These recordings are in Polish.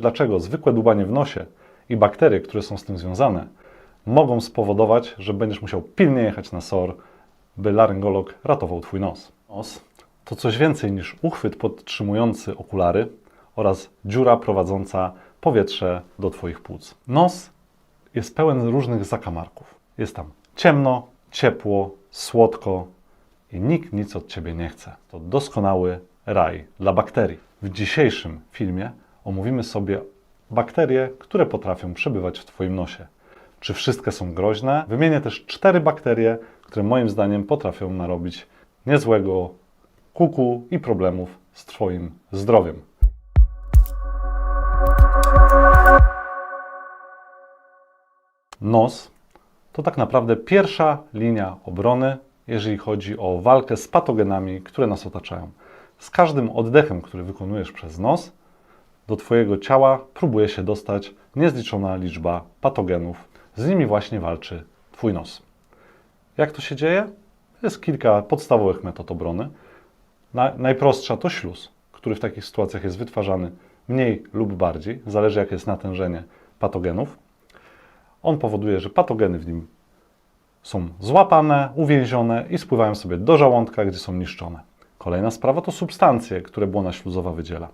Dlaczego zwykłe dłubanie w nosie i bakterie, które są z tym związane, mogą spowodować, że będziesz musiał pilnie jechać na SOR, by laryngolog ratował Twój nos. Nos to coś więcej niż uchwyt podtrzymujący okulary oraz dziura prowadząca powietrze do Twoich płuc. Nos jest pełen różnych zakamarków. Jest tam ciemno, ciepło, słodko i nikt nic od Ciebie nie chce. To doskonały raj dla bakterii. W dzisiejszym filmie omówimy sobie bakterie, które potrafią przebywać w Twoim nosie. Czy wszystkie są groźne? Wymienię też cztery bakterie, które moim zdaniem potrafią narobić niezłego kuku i problemów z Twoim zdrowiem. Nos to tak naprawdę pierwsza linia obrony, jeżeli chodzi o walkę z patogenami, które nas otaczają. Z każdym oddechem, który wykonujesz przez nos, do Twojego ciała próbuje się dostać niezliczona liczba patogenów. Z nimi właśnie walczy Twój nos. Jak to się dzieje? Jest kilka podstawowych metod obrony. Na, najprostsza to śluz, który w takich sytuacjach jest wytwarzany mniej lub bardziej, zależy jakie jest natężenie patogenów. On powoduje, że patogeny w nim są złapane, uwięzione i spływają sobie do żołądka, gdzie są niszczone. Kolejna sprawa to substancje, które błona śluzowa wydziela.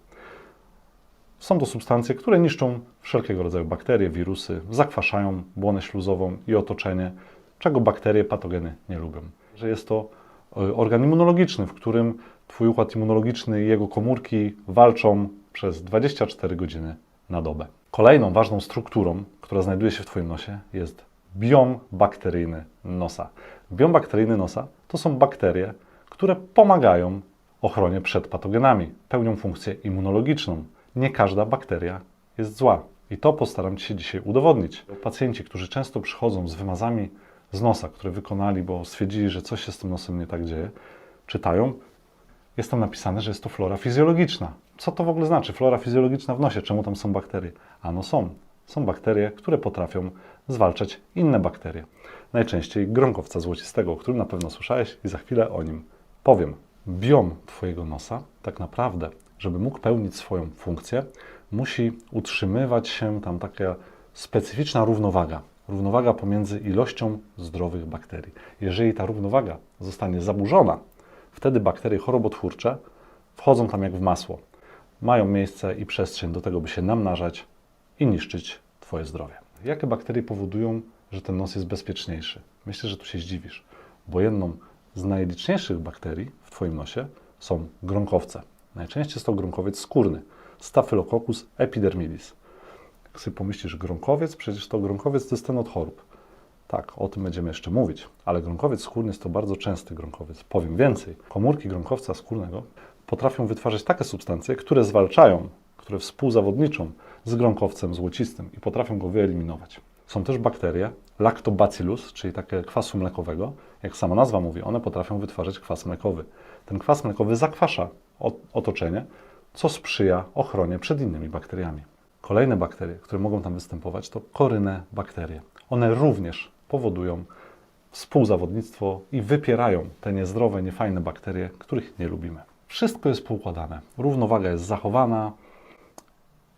Są to substancje, które niszczą wszelkiego rodzaju bakterie, wirusy, zakwaszają błonę śluzową i otoczenie, czego bakterie, patogeny nie lubią. Że jest to y, organ immunologiczny, w którym Twój układ immunologiczny i jego komórki walczą przez 24 godziny na dobę. Kolejną ważną strukturą, która znajduje się w Twoim nosie, jest biom bakteryjny nosa. Biom bakteryjny nosa to są bakterie, które pomagają ochronie przed patogenami, pełnią funkcję immunologiczną. Nie każda bakteria jest zła. I to postaram się dzisiaj udowodnić. Pacjenci, którzy często przychodzą z wymazami z nosa, które wykonali, bo stwierdzili, że coś się z tym nosem nie tak dzieje, czytają, jest tam napisane, że jest to flora fizjologiczna. Co to w ogóle znaczy? Flora fizjologiczna w nosie. Czemu tam są bakterie? Ano są. Są bakterie, które potrafią zwalczać inne bakterie. Najczęściej gronkowca złocistego, o którym na pewno słyszałeś i za chwilę o nim powiem. Biom Twojego nosa tak naprawdę, żeby mógł pełnić swoją funkcję, musi utrzymywać się tam taka specyficzna równowaga. Równowaga pomiędzy ilością zdrowych bakterii. Jeżeli ta równowaga zostanie zaburzona, wtedy bakterie chorobotwórcze wchodzą tam jak w masło. Mają miejsce i przestrzeń do tego, by się namnażać i niszczyć Twoje zdrowie. Jakie bakterie powodują, że ten nos jest bezpieczniejszy? Myślę, że tu się zdziwisz, bo jedną z najliczniejszych bakterii w Twoim nosie są gronkowce. Najczęściej jest to gronkowiec skórny, Staphylococcus epidermidis. Jak sobie pomyślisz, gronkowiec, przecież to gronkowiec to jest ten od chorób. Tak, o tym będziemy jeszcze mówić, ale gronkowiec skórny jest to bardzo częsty gronkowiec. Powiem więcej, komórki gronkowca skórnego potrafią wytwarzać takie substancje, które zwalczają, które współzawodniczą z gronkowcem złocistym i potrafią go wyeliminować. Są też bakterie, lactobacillus, czyli takie kwasu mlekowego. Jak sama nazwa mówi, one potrafią wytwarzać kwas mlekowy. Ten kwas mlekowy zakwasza otoczenie, co sprzyja ochronie przed innymi bakteriami. Kolejne bakterie, które mogą tam występować, to korynne bakterie. One również powodują współzawodnictwo i wypierają te niezdrowe, niefajne bakterie, których nie lubimy. Wszystko jest poukładane, równowaga jest zachowana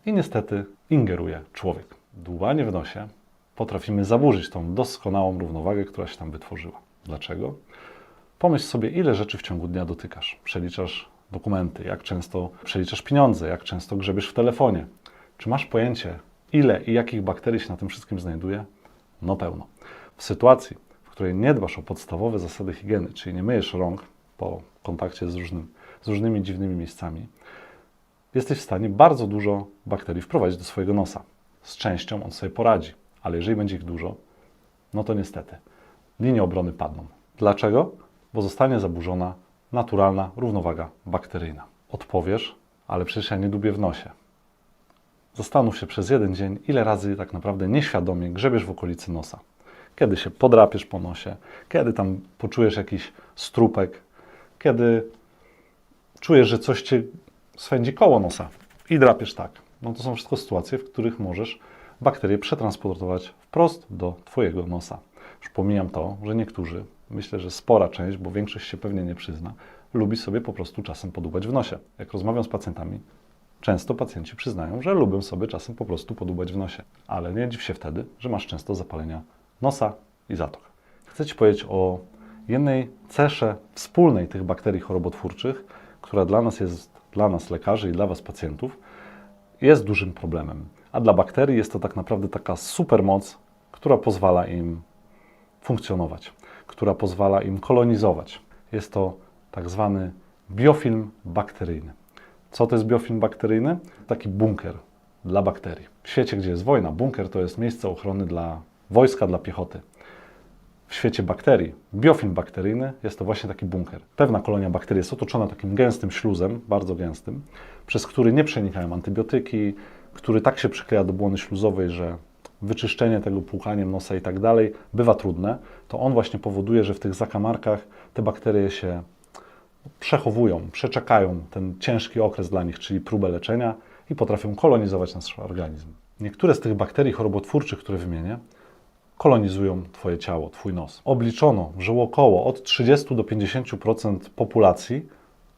i niestety ingeruje człowiek. Dłubanie w nosie potrafimy zaburzyć tą doskonałą równowagę, która się tam wytworzyła. Dlaczego? Pomyśl sobie, ile rzeczy w ciągu dnia dotykasz. Przeliczasz dokumenty, jak często przeliczasz pieniądze, jak często grzebiesz w telefonie. Czy masz pojęcie, ile i jakich bakterii się na tym wszystkim znajduje? No pełno. W sytuacji, w której nie dbasz o podstawowe zasady higieny, czyli nie myjesz rąk po kontakcie z, różnym, z różnymi dziwnymi miejscami, jesteś w stanie bardzo dużo bakterii wprowadzić do swojego nosa. Z częścią on sobie poradzi, ale jeżeli będzie ich dużo, no to niestety linie obrony padną. Dlaczego? Bo zostanie zaburzona naturalna równowaga bakteryjna. Odpowiesz, ale przecież ja nie lubię w nosie. Zastanów się przez jeden dzień, ile razy tak naprawdę nieświadomie grzebiesz w okolicy nosa. Kiedy się podrapiesz po nosie, kiedy tam poczujesz jakiś strupek, kiedy czujesz, że coś cię swędzi koło nosa i drapiesz tak. No to są wszystko sytuacje, w których możesz bakterie przetransportować wprost do Twojego nosa. Już pomijam to, że niektórzy, myślę, że spora część, bo większość się pewnie nie przyzna, lubi sobie po prostu czasem podubać w nosie. Jak rozmawiam z pacjentami, Często pacjenci przyznają, że lubią sobie czasem po prostu podubać w nosie, ale nie dziw się wtedy, że masz często zapalenia nosa i zatok. Chcę Ci powiedzieć o jednej cesze wspólnej tych bakterii chorobotwórczych, która dla nas jest, dla nas lekarzy i dla Was pacjentów, jest dużym problemem. A dla bakterii jest to tak naprawdę taka supermoc, która pozwala im funkcjonować, która pozwala im kolonizować. Jest to tak zwany biofilm bakteryjny. Co to jest biofilm bakteryjny? Taki bunkier dla bakterii. W świecie, gdzie jest wojna, bunkier to jest miejsce ochrony dla wojska, dla piechoty. W świecie bakterii, biofilm bakteryjny jest to właśnie taki bunkier. Pewna kolonia bakterii jest otoczona takim gęstym śluzem, bardzo gęstym, przez który nie przenikają antybiotyki, który tak się przykleja do błony śluzowej, że wyczyszczenie tego płukaniem nosa i tak dalej bywa trudne, to on właśnie powoduje, że w tych zakamarkach te bakterie się przechowują, przeczekają ten ciężki okres dla nich, czyli próbę leczenia i potrafią kolonizować nasz organizm. Niektóre z tych bakterii chorobotwórczych, które wymienię, kolonizują Twoje ciało, Twój nos. Obliczono, że około od 30 do 50% populacji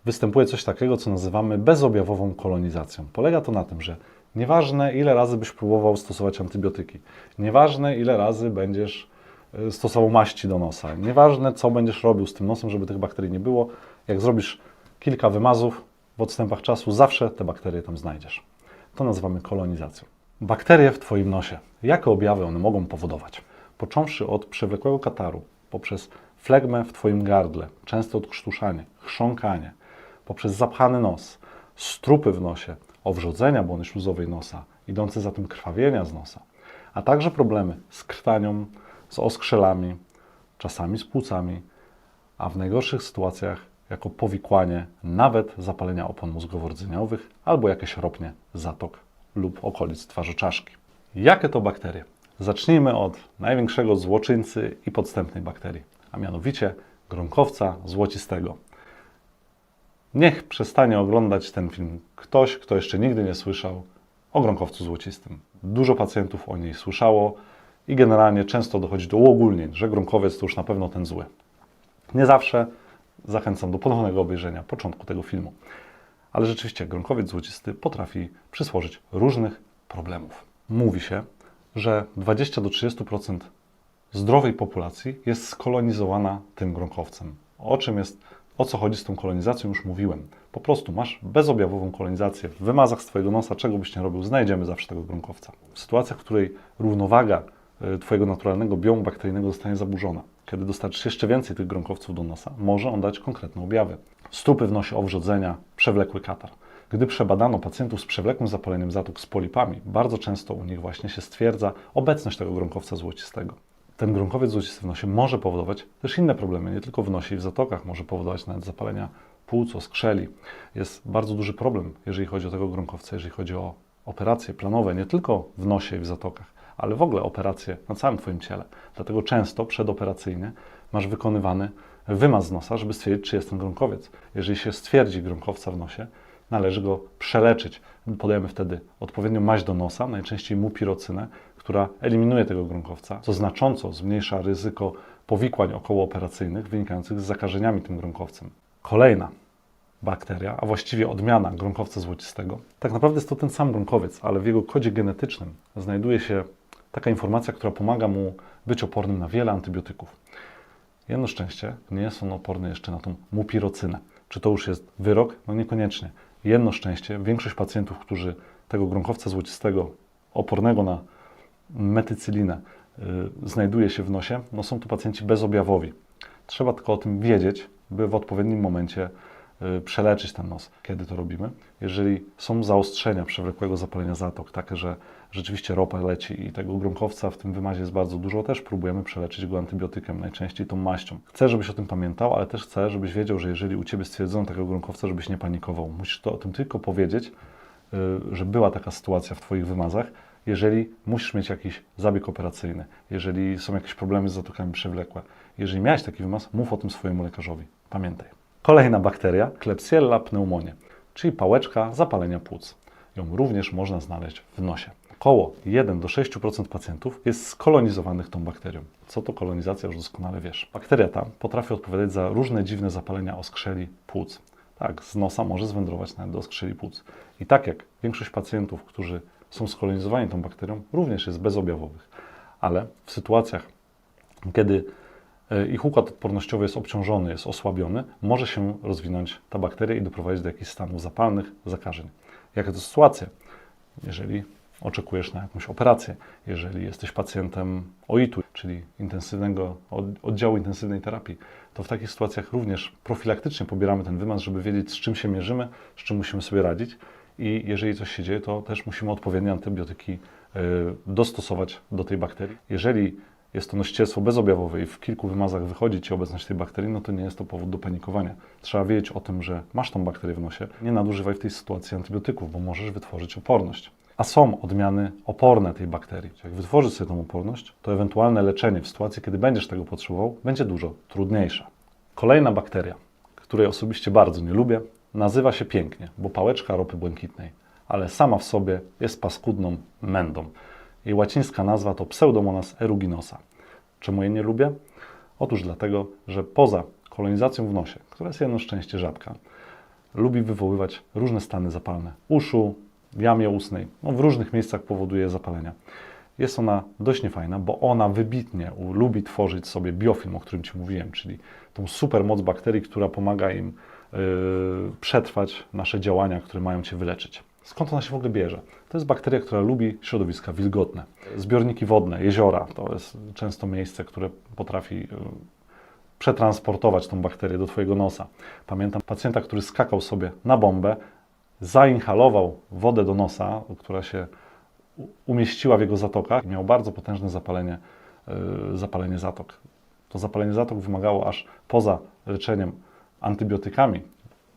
występuje coś takiego, co nazywamy bezobjawową kolonizacją. Polega to na tym, że nieważne ile razy byś próbował stosować antybiotyki, nieważne ile razy będziesz y, stosował maści do nosa, nieważne co będziesz robił z tym nosem, żeby tych bakterii nie było, jak zrobisz kilka wymazów w odstępach czasu, zawsze te bakterie tam znajdziesz. To nazywamy kolonizacją. Bakterie w Twoim nosie. Jakie objawy one mogą powodować? Począwszy od przewlekłego kataru, poprzez flegmę w Twoim gardle, częste odkrztuszanie, chrząkanie, poprzez zapchany nos, strupy w nosie, owrzodzenia błony śluzowej nosa, idące za tym krwawienia z nosa, a także problemy z krtanią, z oskrzelami, czasami z płucami, a w najgorszych sytuacjach jako powikłanie nawet zapalenia opon mózgowo-rdzeniowych albo jakieś ropnie zatok lub okolic twarzy czaszki. Jakie to bakterie? Zacznijmy od największego złoczyńcy i podstępnej bakterii, a mianowicie gronkowca złocistego. Niech przestanie oglądać ten film ktoś, kto jeszcze nigdy nie słyszał o gronkowcu złocistym. Dużo pacjentów o niej słyszało i generalnie często dochodzi do uogólnień, że gronkowiec to już na pewno ten zły. Nie zawsze zachęcam do ponownego obejrzenia początku tego filmu. Ale rzeczywiście gronkowiec złocisty potrafi przysłożyć różnych problemów. Mówi się, że 20 do 30% zdrowej populacji jest skolonizowana tym gronkowcem. O czym jest, o co chodzi z tą kolonizacją już mówiłem. Po prostu masz bezobjawową kolonizację w wymazach z Twojego nosa, czego byś nie robił, znajdziemy zawsze tego gronkowca. W sytuacjach, w której równowaga y, Twojego naturalnego biomu bakteryjnego zostanie zaburzona, kiedy dostarczysz jeszcze więcej tych gronkowców do nosa, może on dać konkretne objawy. Strupy w nosie, owrzodzenia, przewlekły katar. Gdy przebadano pacjentów z przewlekłym zapaleniem zatok z polipami, bardzo często u nich właśnie się stwierdza obecność tego gronkowca złocistego. Ten gronkowiec złocisty w nosie może powodować też inne problemy, nie tylko w nosie i w zatokach, może powodować nawet zapalenia płuc, oskrzeli. Jest bardzo duży problem, jeżeli chodzi o tego gronkowca, jeżeli chodzi o operacje planowe, nie tylko w nosie i w zatokach, ale w ogóle operacje na całym Twoim ciele. Dlatego często przedoperacyjnie masz wykonywany wymaz z nosa, żeby stwierdzić, czy jest ten gronkowiec. Jeżeli się stwierdzi gronkowca w nosie, należy go przeleczyć. Podajemy wtedy odpowiednią maź do nosa, najczęściej mupirocynę, która eliminuje tego gronkowca, co znacząco zmniejsza ryzyko powikłań okołooperacyjnych wynikających z zakażeniami tym gronkowcem. Kolejna bakteria, a właściwie odmiana gronkowca złocistego. Tak naprawdę jest to ten sam gronkowiec, ale w jego kodzie genetycznym znajduje się taka informacja, która pomaga mu być opornym na wiele antybiotyków. Jedno szczęście, nie jest on oporny jeszcze na tą mupirocynę. Czy to już jest wyrok? No niekoniecznie. Jedno szczęście, większość pacjentów, którzy tego gronkowca złocistego, opornego na metycylinę, y, znajduje się w nosie, no są to pacjenci bezobjawowi. Trzeba tylko o tym wiedzieć, by w odpowiednim momencie y, przeleczyć ten nos. Kiedy to robimy? Jeżeli są zaostrzenia przewlekłego zapalenia zatok, takie, że rzeczywiście ropa leci i tego gronkowca w tym wymazie jest bardzo dużo, też próbujemy przeleczyć go antybiotykiem, najczęściej tą maścią. Chcę, żebyś o tym pamiętał, ale też chcę, żebyś wiedział, że jeżeli u Ciebie stwierdzono takiego gronkowca, żebyś nie panikował. Musisz to o tym tylko powiedzieć, y, że była taka sytuacja w Twoich wymazach, jeżeli musisz mieć jakiś zabieg operacyjny, jeżeli są jakieś problemy z zatokami przewlekłe. Jeżeli miałeś taki wymaz, mów o tym swojemu lekarzowi. Pamiętaj. Kolejna bakteria, Klebsiella pneumonie, czyli pałeczka zapalenia płuc. Ją również można znaleźć w nosie. Około 1 do 6% pacjentów jest skolonizowanych tą bakterią. Co to kolonizacja, już doskonale wiesz. Bakteria ta potrafi odpowiadać za różne dziwne zapalenia oskrzeli płuc. tak, z nosa może zwędrować nawet do skrzeli płuc. I tak jak większość pacjentów, którzy są skolonizowani tą bakterią, również jest bezobjawowych. Ale w sytuacjach, kiedy e, ich układ odpornościowy jest obciążony, jest osłabiony, może się rozwinąć ta bakteria i doprowadzić do jakichś stanów zapalnych, zakażeń. Jaka to sytuacja? Jeżeli oczekujesz na jakąś operację, jeżeli jesteś pacjentem OIT-u, czyli intensywnego, od- oddziału intensywnej terapii, to w takich sytuacjach również profilaktycznie pobieramy ten wymaz, żeby wiedzieć, z czym się mierzymy, z czym musimy sobie radzić. I jeżeli coś się dzieje, to też musimy odpowiednie antybiotyki y, dostosować do tej bakterii. Jeżeli jest to nosicielstwo bezobjawowe i w kilku wymazach wychodzi Ci obecność tej bakterii, no to nie jest to powód do panikowania. Trzeba wiedzieć o tym, że masz tą bakterię w nosie. Nie nadużywaj w tej sytuacji antybiotyków, bo możesz wytworzyć oporność. A są odmiany oporne tej bakterii. Jak wytworzysz sobie tą oporność, to ewentualne leczenie w sytuacji, kiedy będziesz tego potrzebował, będzie dużo trudniejsze. Kolejna bakteria, której osobiście bardzo nie lubię, nazywa się pięknie, bo pałeczka ropy błękitnej, ale sama w sobie jest paskudną mędą. Jej łacińska nazwa to Pseudomonas eruginosa. Czemu jej nie lubię? Otóż dlatego, że poza kolonizacją w nosie, która jest jedno szczęście rzadka, lubi wywoływać różne stany zapalne uszu, jamie ustnej. No, w różnych miejscach powoduje zapalenia. Jest ona dość niefajna, bo ona wybitnie lubi tworzyć sobie biofilm, o którym Ci mówiłem, czyli tą super moc bakterii, która pomaga im yy, przetrwać nasze działania, które mają Cię wyleczyć. Skąd ona się w ogóle bierze? To jest bakteria, która lubi środowiska wilgotne. Zbiorniki wodne, jeziora to jest często miejsce, które potrafi yy, przetransportować tą bakterię do Twojego nosa. Pamiętam pacjenta, który skakał sobie na bombę, zainhalował wodę do nosa, która się umieściła w jego zatokach miał bardzo potężne zapalenie, yy, zapalenie zatok. To zapalenie zatok wymagało aż poza leczeniem antybiotykami,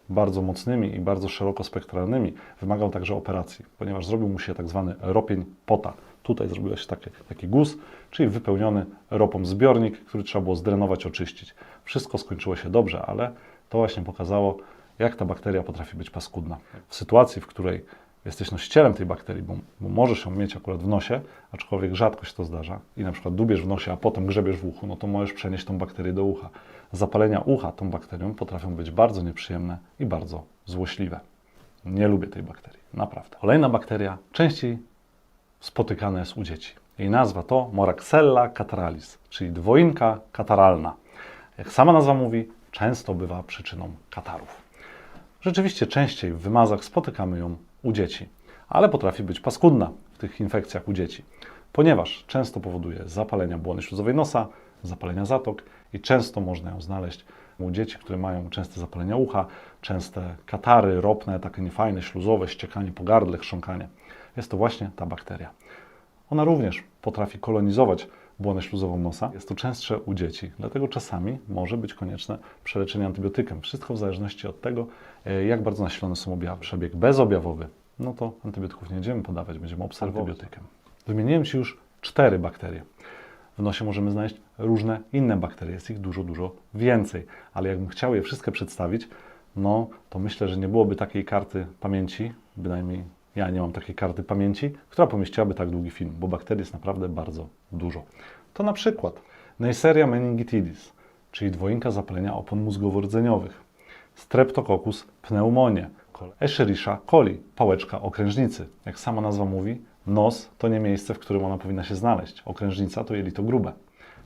bardzo mocnymi i bardzo szerokospektralnymi, wymagał także operacji, ponieważ zrobił mu się tak zwany ropień pota. Tutaj zrobił się taki, taki guz, czyli wypełniony ropą zbiornik, który trzeba było zdrenować, oczyścić. Wszystko skończyło się dobrze, ale to właśnie pokazało, jak ta bakteria potrafi być paskudna. W sytuacji, w której jesteś nosicielem tej bakterii, bo, bo możesz ją mieć akurat w nosie, aczkolwiek rzadko się to zdarza i na przykład dubiesz w nosie, a potem grzebiesz w uchu, no to możesz przenieść tą bakterię do ucha. Zapalenia ucha tą bakterią potrafią być bardzo nieprzyjemne i bardzo złośliwe. Nie lubię tej bakterii, naprawdę. Kolejna bakteria częściej spotykana jest u dzieci. Jej nazwa to Moraxella cataralis, czyli dwoinka kataralna. Jak sama nazwa mówi, często bywa przyczyną katarów. Rzeczywiście częściej w wymazach spotykamy ją u dzieci, ale potrafi być paskudna w tych infekcjach u dzieci, ponieważ często powoduje zapalenia błony śluzowej nosa, zapalenia zatok i często można ją znaleźć u dzieci, które mają częste zapalenia ucha, częste katary ropne, takie niefajne, śluzowe, ściekanie po gardle, chrząkanie. Jest to właśnie ta bakteria. Ona również potrafi kolonizować błonę śluzową nosa. Jest to częstsze u dzieci, dlatego czasami może być konieczne przeleczenie antybiotykiem. Wszystko w zależności od tego, e, jak bardzo nasilone są objawy. Przebieg bezobjawowy, no to antybiotyków nie będziemy podawać, będziemy obserwować. Antybiotykiem. Wymieniłem Ci już cztery bakterie. W nosie możemy znaleźć różne inne bakterie, jest ich dużo, dużo więcej, ale jakbym chciał je wszystkie przedstawić, no to myślę, że nie byłoby takiej karty pamięci, bynajmniej ja nie mam takiej karty pamięci, która pomieściłaby tak długi film, bo bakterii jest naprawdę bardzo dużo. To na przykład Neisseria meningitidis, czyli dwoinka zapalenia opon mózgowo-rdzeniowych, Streptococcus pneumonie, Escherichia coli, pałeczka okrężnicy. Jak sama nazwa mówi, nos to nie miejsce, w którym ona powinna się znaleźć. Okrężnica to jelito grube.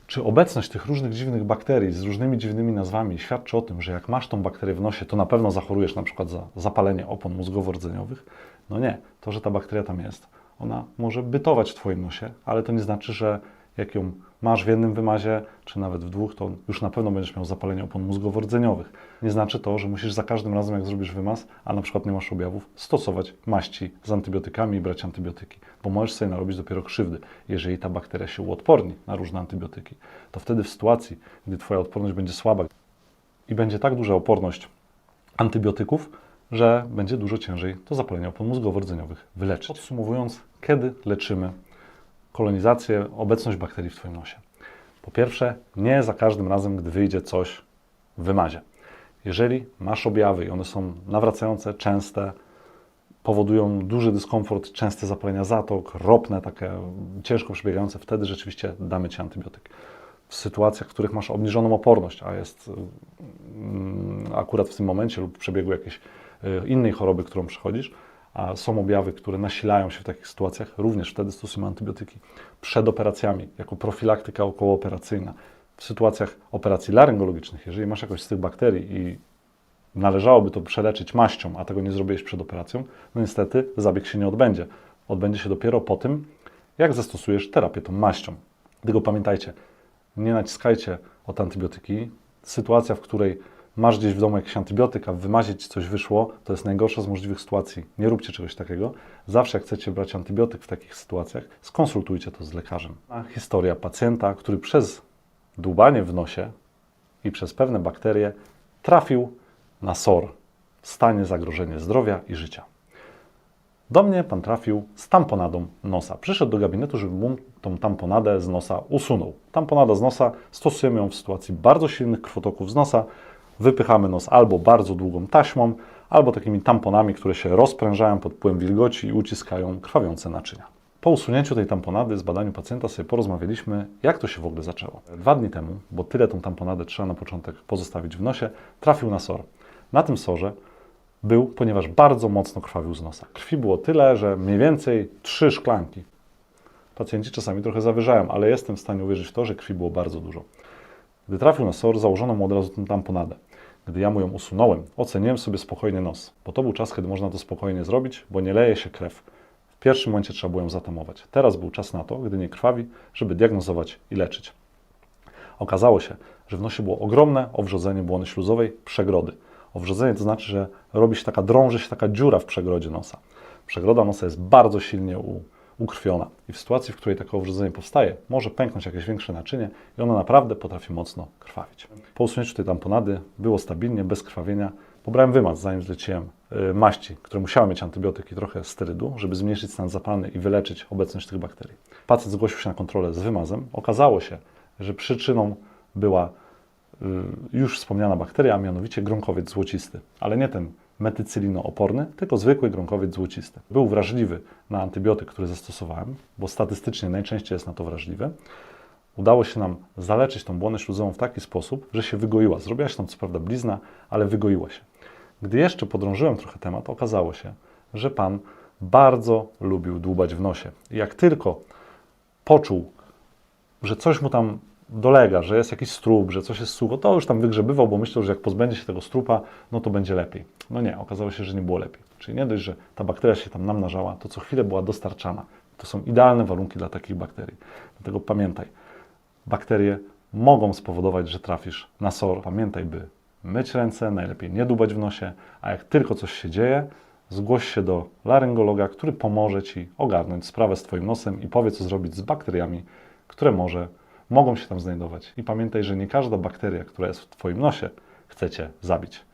Czy obecność tych różnych dziwnych bakterii z różnymi dziwnymi nazwami świadczy o tym, że jak masz tą bakterię w nosie, to na pewno zachorujesz na przykład za zapalenie opon mózgowo-rdzeniowych? No nie. To, że ta bakteria tam jest, ona może bytować w Twoim nosie, ale to nie znaczy, że jak ją masz w jednym wymazie, czy nawet w dwóch, to już na pewno będziesz miał zapalenie opon mózgowo-rdzeniowych. Nie znaczy to, że musisz za każdym razem, jak zrobisz wymaz, a na przykład nie masz objawów, stosować maści z antybiotykami i brać antybiotyki, bo możesz sobie narobić dopiero krzywdy, jeżeli ta bakteria się uodporni na różne antybiotyki. To wtedy w sytuacji, gdy Twoja odporność będzie słaba i będzie tak duża oporność antybiotyków, że będzie dużo ciężej to zapalenie opon mózgowo-rdzeniowych wyleczyć. Podsumowując, kiedy leczymy kolonizację, obecność bakterii w Twoim nosie? Po pierwsze, nie za każdym razem, gdy wyjdzie coś w wymazie. Jeżeli masz objawy i one są nawracające, częste, powodują duży dyskomfort, częste zapalenia zatok, ropne, takie ciężko przebiegające, wtedy rzeczywiście damy Ci antybiotyk. w sytuacjach, w których masz obniżoną oporność, a jest mm, akurat w tym momencie lub w przebiegu jakiejś y, innej choroby, którą przechodzisz, a są objawy, które nasilają się w takich sytuacjach, również wtedy stosujemy antybiotyki przed operacjami, jako profilaktyka okołooperacyjna. W sytuacjach operacji laryngologicznych, jeżeli masz jakąś z tych bakterii i należałoby to przeleczyć maścią, a tego nie zrobiłeś przed operacją, no niestety zabieg się nie odbędzie. Odbędzie się dopiero po tym, jak zastosujesz terapię tą maścią. Tylko pamiętajcie, nie naciskajcie od antybiotyki. Sytuacja, w której masz gdzieś w domu jakiś antybiotyk, a w wymazie ci coś wyszło, to jest najgorsza z możliwych sytuacji. Nie róbcie czegoś takiego. Zawsze jak chcecie brać antybiotyk w takich sytuacjach, skonsultujcie to z lekarzem. A historia pacjenta, który przez dłubanie w nosie i przez pewne bakterie trafił na SOR w stanie zagrożenia zdrowia i życia. Do mnie pan trafił z tamponadą nosa. Przyszedł do gabinetu, żeby mu tą tamponadę z nosa usunął. Tamponada z nosa stosujemy ją w sytuacji bardzo silnych krwotoków z nosa. Wypychamy nos albo bardzo długą taśmą, albo takimi tamponami, które się rozprężają pod wpływem wilgoci i uciskają krwawiące naczynia. Po usunięciu tej tamponady, z badaniu pacjenta sobie porozmawialiśmy, jak to się w ogóle zaczęło. Dwa dni temu, bo tyle tą tamponadę trzeba na początek pozostawić w nosie, trafił na SOR. Na tym sorze był, ponieważ bardzo mocno krwawił z nosa. Krwi było tyle, że mniej więcej trzy szklanki. Pacjenci czasami trochę zawyżają, ale jestem w stanie uwierzyć w to, że krwi było bardzo dużo. Gdy trafił na SOR, założono mu od razu tę tamponadę. Gdy ja mu ją usunąłem, oceniłem sobie spokojnie nos, bo to był czas, kiedy można to spokojnie zrobić, bo nie leje się krew. W pierwszym momencie trzeba było ją zatamować. Teraz był czas na to, gdy nie krwawi, żeby diagnozować i leczyć. Okazało się, że w nosie było ogromne owrzodzenie błony śluzowej przegrody. Owrzodzenie to znaczy, że robi się taka, drąży się taka dziura w przegrodzie nosa. Przegroda nosa jest bardzo silnie u, ukrwiona i w sytuacji, w której takie owrzodzenie powstaje, może pęknąć jakieś większe naczynie i ono naprawdę potrafi mocno krwawić. Po usunięciu tej tamponady było stabilnie, bez krwawienia. Pobrałem wymaz, zanim zleciłem y, maści, które musiały mieć antybiotyk i trochę sterydu, żeby zmniejszyć stan zapalny i wyleczyć obecność tych bakterii. Pacjent zgłosił się na kontrolę z wymazem. Okazało się, że przyczyną była y, już wspomniana bakteria, a mianowicie grąkowiec złocisty, ale nie ten metycylino-oporny, tylko zwykły grąkowiec złocisty. Był wrażliwy na antybiotyk, który zastosowałem, bo statystycznie najczęściej jest na to wrażliwy. Udało się nam zaleczyć tą błonę śluzową w taki sposób, że się wygoiła. Zrobiła się tam co prawda blizna, ale wygoiła się. Gdy jeszcze podrążyłem trochę temat, okazało się, że pan bardzo lubił dłubać w nosie. Jak tylko poczuł, że coś mu tam dolega, że jest jakiś strup, że coś jest sucho, to już tam wygrzebywał, bo myślał, że jak pozbędzie się tego strupa, no to będzie lepiej. No nie, okazało się, że nie było lepiej. Czyli nie dość, że ta bakteria się tam namnażała, to co chwilę była dostarczana. To są idealne warunki dla takich bakterii. Dlatego pamiętaj, bakterie mogą spowodować, że trafisz na SOR. Pamiętaj, by myć ręce, najlepiej nie dubać w nosie, a jak tylko coś się dzieje, zgłoś się do laryngologa, który pomoże Ci ogarnąć sprawę z Twoim nosem i powie, co zrobić z bakteriami, które może mogą się tam znajdować. I pamiętaj, że nie każda bakteria, która jest w Twoim nosie, chce Cię zabić.